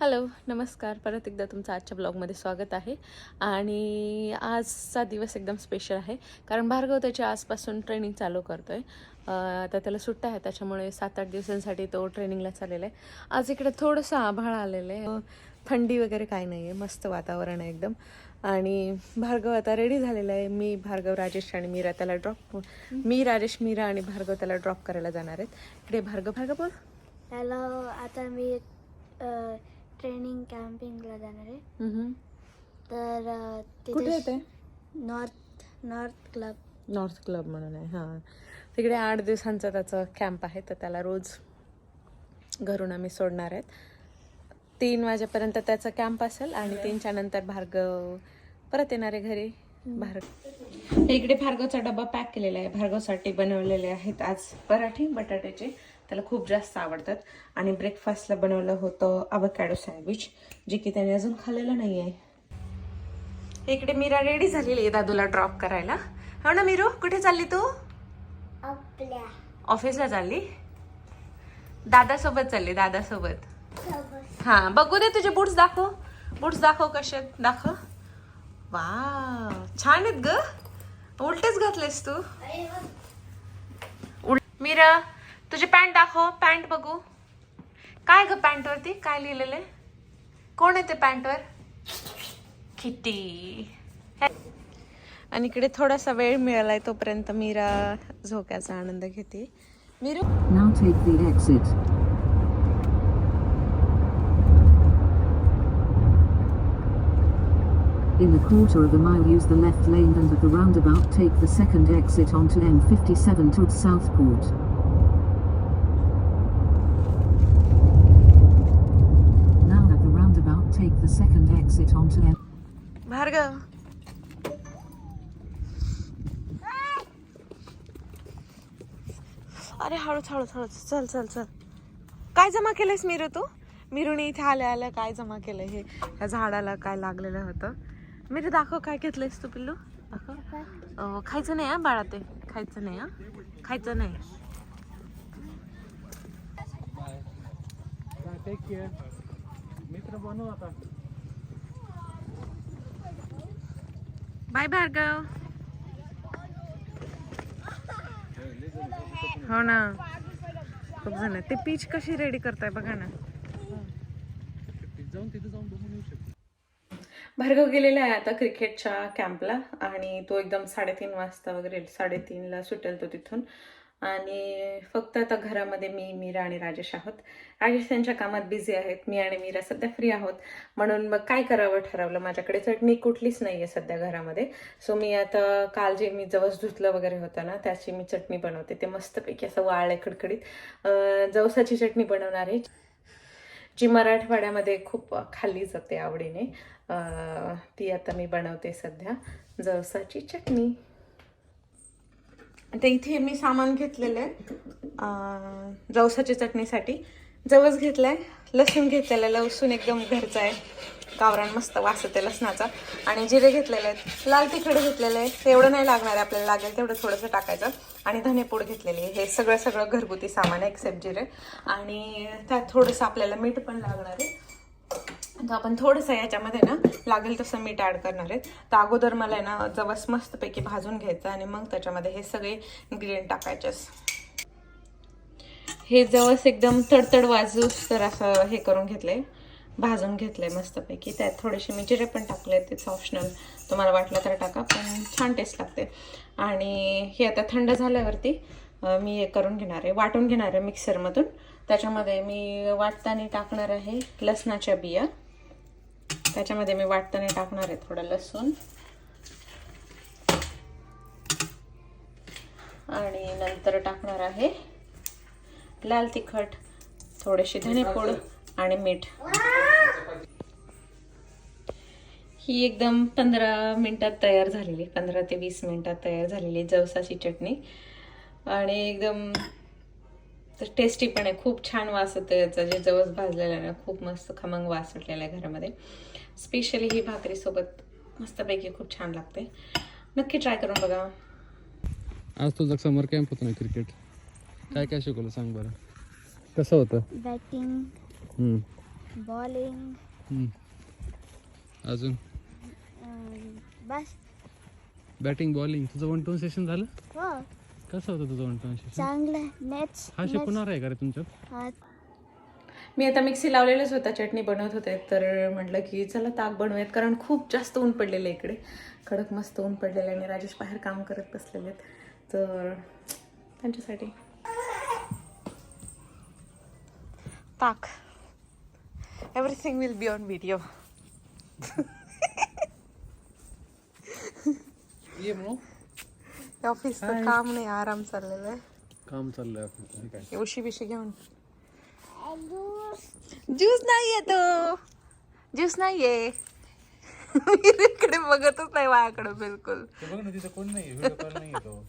Hello नमस्कार. परत एकदा तुमचं आजच्या ब्लॉगमध्ये स्वागत आहे. आणि आजचा दिवस एकदम स्पेशल आहे. कारण भार्गव त्याच्या आजपासून ट्रेनिंग चालू करतो आहे आता त्याला सुट्टा आहे त्याच्यामुळे सात आठ दिवसांसाठी तो ट्रेनिंगला चाललेला आहे. आज इकडे थोडंसं आभाळ आलेलं आहे. थंडी वगैरे काही नाही आहे मस्त वातावरण आहे एकदम. आणि भार्गव आता रेडी झालेला आहे. मी भार्गव राजेश आणि मीरा त्याला ड्रॉप मी राजेश मीरा आणि भार्गव त्याला ड्रॉप करायला जाणार आहेत. इकडे भार्गव. भार्गव बोल. हॅलो आता मी ट्रेनिंग कॅम्पिंगला जाणार आहे हम्म. तर कुठे येते north north club. North club म्हणून आहे हां. तिकडे आठ दिवसांचा त्याचा कॅम्प आहे तर त्याला रोज घरून आम्ही सोडणार आहेत. तीन वाजेपर्यंत त्याचा कॅम्प असेल आणि तीनच्या नंतर भार्गव परत येणार आहे घरी भार्गव. इकडे भार्गवचा डबा पॅक केलेला आहे. भार्गवसाठी बनवलेले आहेत आज पराठे बटाट्याचे. त्याला खूप जास्त आवडतात. आणि ब्रेकफास्टला बनवलं होतं अवकॅडो सँडविच जे की त्याने अजून खाल्लेलं नाही आहे इकडे मीरा रेडी झालेली आहे दादूला ड्रॉप करायला. हो ना मीरू? कुठे चालली तू? आपल्या. ऑफिसला चालली? दादासोबत चालली दादासोबत. हा बघू दे तुझे बुट्स दाखव. बुट्स दाखव कसे आहेत, दाखव. वा छान आहेत ग. उलटेच घातलेस तू. उल मीरा तुझी पॅन्ट दाखव पॅन्ट बघू काय ग पॅन्ट वरती काय लिहिलेलं आहे कोण आहे ते पॅन्टवर किती आणि इकडे थोडासा वेळ मिळालाय तोपर्यंत मीरा झोक्याचा आनंद घेते मीरू the. In a quarter of a mile use the left lane and at the roundabout take the second exit onto M57 to Southport. Now at the roundabout take the second exit onto M. Bhargava अरे हळूच हळूच हळूच चल चल चल. काय जमा केलंयस मीरू तू? मिरूने इथे आल्या आल्या काय जमा केलं हे? या झाडाला काय लागलेलं होतं? मीरू दाखव काय घेतलंयस तू पिल्लू? दाखव. खायचं नाही हा बाळा ते. खायचं नाही हा? खायचं नाही. टेक केअर मित्र बनव आता. बाय भार्गव हो ना. खूप जण ते पीच कशी रेडी करताय बघा ना. जाऊन तिथे जाऊन बघून येऊ शकतो भार्गव गेलेला आहे आता क्रिकेटच्या कॅम्पला आणि तो एकदम साडेतीन वाजता वगैरे साडेतीनला सुटेल तो तिथून. आणि फक्त आता घरामध्ये मी मीरा आणि राजेश आहोत. राजेश त्यांच्या कामात बिझी आहेत. मी आणि मीरा सध्या फ्री आहोत. म्हणून मग काय करावं ठरवलं माझ्याकडे? चटणी कुठलीच नाही आहे सध्या घरामध्ये. सो मी आता काल जे मी जवस धुतलं वगैरे होतं ना त्याची मी चटणी बनवते. ते मस्तपैकी असं वाळलं खडखडीत. जवसाची चटणी बनवणार आहे. जी मराठवाड्यामध्ये खूप खाल्ली जाते आवडीने. ती आता मी बनवते सध्या. जवसाची चटणी. आता इथे मी सामान घेतलेलं आहे. जवसाच्या चटणीसाठी. जवस घेतलाय लसूण घेतलेलं आहे लसूण एकदम घरचा आहे. गावरान मस्त वास येते लसणाचा. आणि जिरे घेतलेले आहेत. लाल तिखट घेतलेलं आहे. तेवढं नाही लागणार आहे आपल्याला लागेल तेवढं थोडंसं टाकायचं. आणि धनेपूड घेतलेली आहे. हे सगळं सगळं घरगुती सामान आहे एक्सेप्ट जिरे. आणि त्यात थोडंसं आपल्याला मीठ पण लागणार आहे. तर आपण थोडंसं याच्यामध्ये ना लागेल तसं मीठ ॲड करणार आहे. तर अगोदर मला आहे ना जवस मस्तपैकी भाजून घ्यायचं आणि मग त्याच्यामध्ये हे सगळे इन्ग्रेडियंट टाकायचेच हे जवस एकदम तडतड वाजूस तर असं हे करून घेतलंय. भाजून घेतलंय मस्तपैकी. त्यात थोडेसे मी जिरे पण टाकले तेच ऑप्शनल तुम्हाला वाटलं तर टाका पण छान टेस्ट लागते. आणि हे आता थंड झाल्यावरती मी हे करून घेणार आहे. वाटून घेणार आहे मिक्सरमधून त्याच्यामध्ये मी वाटताना टाकणार आहे लसणाच्या बिया. त्याच्यामध्ये मी वाटताना टाकणार आहे थोडं लसूण. आणि नंतर टाकणार आहे लाल तिखट थोडेसे धनेपूड आणि मीठ. ही एकदम पंधरा मिनिटात तयार झालेली पंधरा ते वीस मिनिटात तयार झालेली जवसाची चटणी. आणि एकदम टेस्टी पण आहे. खूप छान वास येतो याचा. जे जवस भाजलेला आहे ना खूप मस्त खमंग वास सुटलेला आहे घरामध्ये. स्पेशली ही भाकरीसोबत मस्तपैकी खूप छान लागते. नक्की ट्राय करून बघा. आज तुझा समर कॅम्प होता ना क्रिकेट काय काय शिकवलं सांग बरं. कसं होतं? बॅटिंग. बॉलिंग. अजून? बस. बॅटिंग बॉलिंग तुझं वन टोन सेशन झालं? हो. कसं होतं तुझं सेशन चांगलं नेट्स हा शिकवणार आहे का रे तुमच्यात? मी आता मिक्सी लावलेलंच होता चटणी बनवत होते तर म्हटलं की चला ताक बनवूयात कारण खूप जास्त ऊन पडलेलं आहे इकडे. कडक मस्त ऊन पडलेलं आहे आणि राजेश बाहेर काम करत बसलेले आहेत. तर त्यांच्यासाठी. ताक. Everything will be on video ये मग? ऑफिसचं काम नाही आराम चाललेलं आहे. काम चाललंय आपलं काय? उशी बिशी घेऊन. ज्यूस नाहीये तो. ज्यूस नाहीये इकडे बघतच नाही माझ्याकडे बिलकुल. ते बघ ना तिथं कोण नाही व्हिडिओ कॉल नाही येतो